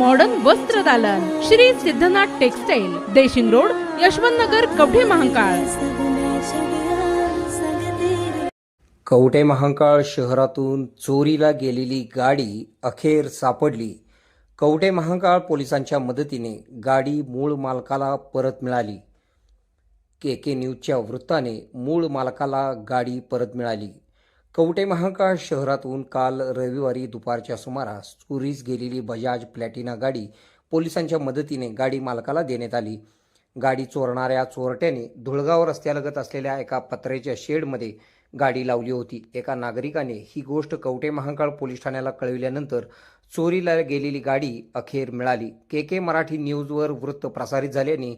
Modern वस्त्र दालन. Shri Siddhanath textile Deshing road Yashwant Nagar Kavathe Mahakal. Kavathe Mahakal शहरातून चोरीला गेलेली गाडी अखेर सापडली. कवठे महाकाळ पोलिसांच्या मदतीने गाडी मूळ मालकाला परत मिळाली. के के न्यूजच्या वृत्ताने मूळ मालकाला गाडी परत मिळाली. कवटे महाकाळ शहरातून काल रविवारी दुपारच्या सुमारास चोरीस गेलेली बजाज प्लॅटिना गाडी पोलिसांच्या मदतीने गाडी मालकाला देण्यात आली. गाडी चोरणाऱ्या चोरट्याने धुळगाव रस्त्यालगत असलेल्या एका पत्र्याच्या शेडमध्ये गाडी लावली होती. एका नागरिकाने ही गोष्ट कवटे महाकाळ पोलीस ठाण्याला कळविल्यानंतर चोरीला गेलेली गाडी अखेर मिळाली. के के मराठी न्यूजवर वृत्त प्रसारित झाल्याने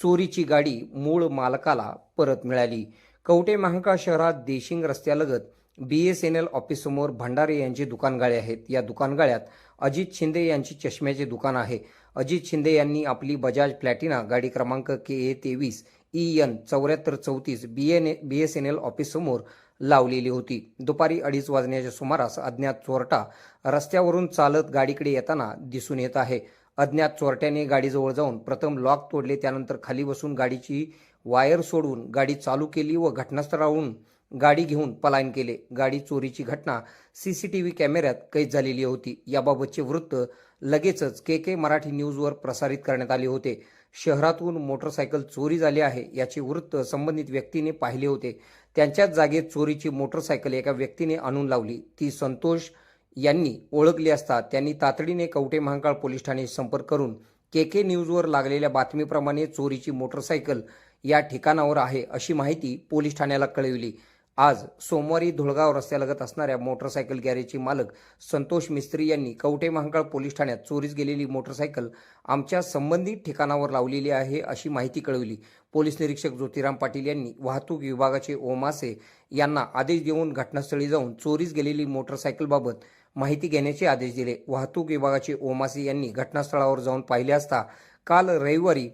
चोरीची गाडी मूळ मालकाला परत मिळाली. कवटे महाकाळ शहरात देशिंग रस्त्यालगत बी एस एन एल ऑफिससमोर भंडारे यांची दुकानगाळे आहेत. या दुकानगाळ्यात अजित शिंदे यांची चष्म्याचे दुकान आहे. अजित शिंदे यांनी आपली बजाज प्लॅटिना गाडी क्रमांक के ए तेवीस ई एन चौऱ्याहत्तर चौतीस B N B S N L ऑफिससमोर लावलेली होती. दुपारी अडीच वाजण्याच्या सुमारास अज्ञात चोरटा रस्त्यावरून चालत गाडीकडे येताना दिसून येत आहे. अज्ञात चोरट्याने गाडीजवळ जाऊन प्रथम लॉक तोडले त्यानंतर खाली बसून गाडीची वायर सोडून गाडी चालू केली व घटनास्थळावरून गाडी घेऊन पलायन केले. गाडी चोरीची घटना सी सी टी व्ही कॅमेऱ्यात कैद झालेली होती. याबाबतचे वृत्त लगेचच के के मराठी न्यूजवर प्रसारित करण्यात आले होते. शहरातून मोटरसायकल चोरी झाली आहे याचे वृत्त संबंधित व्यक्तीने पाहिले होते. त्यांच्याच जागेत चोरीची मोटरसायकल एका व्यक्तीने आणून लावली. ती संतोष यांनी ओळखली असता त्यांनी तातडीने कवठे महांकाळ पोलीस ठाणे संपर्क करून के के न्यूजवर लागलेल्या बातमीप्रमाणे चोरीची मोटरसायकल या ठिकाणावर आहे अशी माहिती पोलीस ठाण्याला कळविली. आज सोमवारी धुळगाव रस्त्यालगत असणाऱ्या मोटरसायकल गॅरेजचे मालक संतोष मिस्त्री यांनी कवठे महांकाळ पोलीस ठाण्यात चोरीस गेलेली मोटरसायकल आमच्या संबंधित ठिकाणावर लावलेली आहे अशी माहिती कळविली. पोलीस निरीक्षक ज्योतिराम पाटील यांनी वाहतूक विभागाचे ओमासे यांना आदेश देऊन घटनास्थळी जाऊन चोरीस गेलेली मोटरसायकलबाबत माहिती घेण्याचे आदेश दिले. वाहतूक विभागाचे ओमासे यांनी घटनास्थळावर जाऊन पाहिले असता काल रविवारी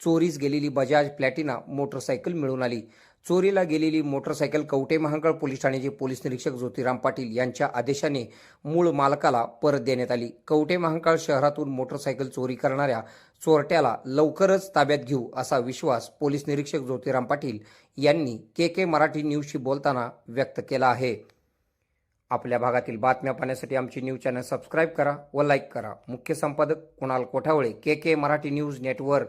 चोरीस गेलेली बजाज प्लॅटिना मोटरसायकल मिळून आली. चोरीला गेलेली मोटरसायकल कवटे महांकाळ पोलीस ठाण्याचे पोलीस निरीक्षक ज्योतिराम पाटील यांच्या आदेशाने मूळ मालकाला परत देण्यात आली. कवटे महांकाळ शहरातून मोटरसायकल चोरी करणाऱ्या चोरट्याला लवकरच ताब्यात घेऊ असा विश्वास पोलीस निरीक्षक ज्योतिराम पाटील यांनी के के मराठी न्यूजशी बोलताना व्यक्त केला आहे. आपल्या भागातील बातम्या पाहण्यासाठी आमची न्यूज चॅनल सबस्क्राईब करा व लाईक करा. मुख्य संपादक Kunal Kothawale K K Marathi news network.